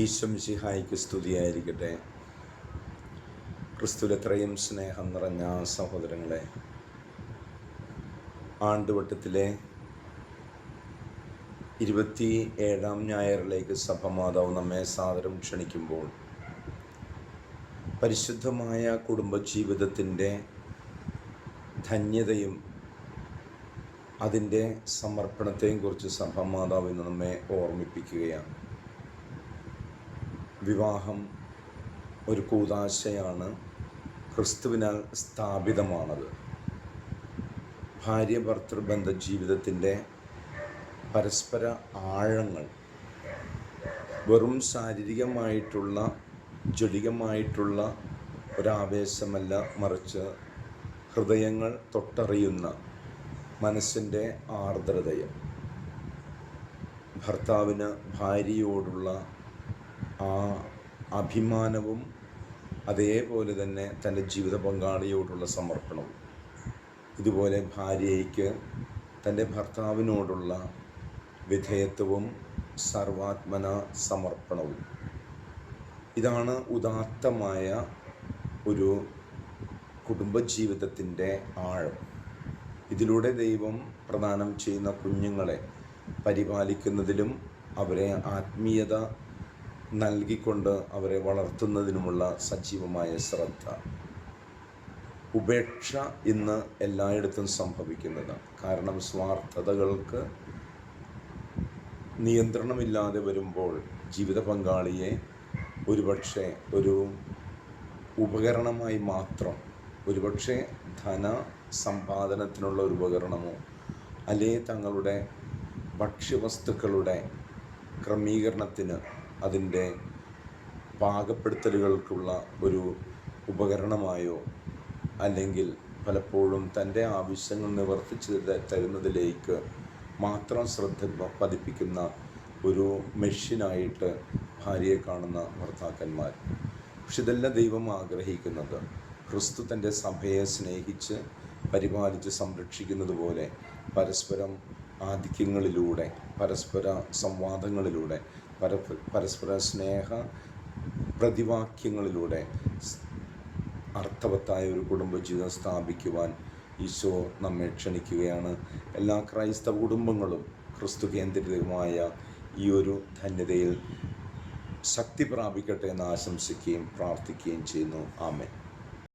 ഈശ്വംശിഹായിക്ക് സ്തുതിയായിരിക്കട്ടെ. ക്രിസ്തുലത്രയും സ്നേഹം നിറഞ്ഞ സഹോദരങ്ങളെ ആണ്ടുവട്ടത്തിലെ ഇരുപത്തി ഏഴാം ഞായറിലേക്ക് സഭമാതാവ് നമ്മെ സാദരം ക്ഷണിക്കുമ്പോൾ പരിശുദ്ധമായ കുടുംബജീവിതത്തിന്റെ ധന്യതയും അതിന്റെ സമർപ്പണത്തെയും കുറിച്ച് സഭമാതാവ് നമ്മെ ഓർമ്മിപ്പിക്കുകയാണ്. വിവാഹം ഒരു കൂതാശയാണ് ക്രിസ്തുവിനാൽ സ്ഥാപിതമാണത്. ഭാര്യ ഭർത്തൃബന്ധ ജീവിതത്തിന്റെ പരസ്പര ആഴങ്ങൾ വെറും ശാരീരികമായിട്ടുള്ള ജടികമായിട്ടുള്ള ഒരാവേശമല്ല മറിച്ച് ഹൃദയങ്ങൾ തൊട്ടറിയുന്ന മനസ്സിന്റെ ആർദ്രതയും. ഭർത്താവിന് ഭാര്യയോടുള്ള ആ അഭിമാനവും അതേപോലെ തന്നെ തന്റെ ജീവിത പങ്കാളിയോടുള്ള സമർപ്പണവും. ഇതുപോലെ ഭാര്യയ്ക്ക് തന്റെ ഭർത്താവിനോടുള്ള വിധേയത്വവും സർവാത്മന സമർപ്പണവും. ഇതാണ് ഉദാത്തമായ ഒരു കുടുംബജീവിതത്തിന്റെ ആഴം. ഇതിലൂടെ ദൈവം പ്രദാനം ചെയ്യുന്ന കുഞ്ഞുങ്ങളെ പരിപാലിക്കുന്നതിലും അവരെ ആത്മീയത നൽകിക്കൊണ്ട് അവരെ വളർത്തുന്നതിനുമുള്ള സജീവമായ ശ്രദ്ധ. ഉപേക്ഷ ഇന്ന് എല്ലായിടത്തും സംഭവിക്കുന്നതാണ് കാരണം സ്വാർത്ഥതകൾക്ക് നിയന്ത്രണമില്ലാതെ വരുമ്പോൾ ജീവിത പങ്കാളിയെ ഒരുപക്ഷെ ഒരു ഉപകരണമായി മാത്രം ഒരുപക്ഷെ ധന സമ്പാദനത്തിനുള്ള ഒരു ഉപകരണമോ അല്ലേ തങ്ങളുടെ ഭക്ഷ്യവസ്തുക്കളുടെ ക്രമീകരണത്തിന് അതിന്റെ പാകപ്പെടുത്തലുകൾക്കുള്ള ഒരു ഉപകരണമായോ അല്ലെങ്കിൽ പലപ്പോഴും തന്റെ ആവശ്യങ്ങൾ നിവർത്തിച്ച് തരുന്നതിലേക്ക് മാത്രം ശ്രദ്ധ പതിപ്പിക്കുന്ന ഒരു മെഷീനായിട്ട് ഭാര്യയെ കാണുന്ന ഭർത്താക്കന്മാർ. പക്ഷെ ഇതെല്ലാം ദൈവം ആഗ്രഹിക്കുന്നത്. ക്രിസ്തു തന്റെ സഭയെ സ്നേഹിച്ച് പരിപാലിച്ച് സംരക്ഷിക്കുന്നത് പോലെ പരസ്പരം ആധിക്യങ്ങളിലൂടെ പരസ്പര സംവാദങ്ങളിലൂടെ പര പരസ്പര സ്നേഹ പ്രതിവാക്യങ്ങളിലൂടെ അർത്ഥവത്തായ ഒരു കുടുംബജീവിതം സ്ഥാപിക്കുവാൻ ഈശോ നമ്മെ ക്ഷണിക്കുകയാണ്. എല്ലാ ക്രൈസ്തവ കുടുംബങ്ങളും ക്രിസ്തു കേന്ദ്രിതമായ ഈ ഒരു ധന്യതയിൽ ശക്തി പ്രാപിക്കട്ടെ എന്ന് ആശംസിക്കുകയും പ്രാർത്ഥിക്കുകയും ചെയ്യുന്നു. ആമേ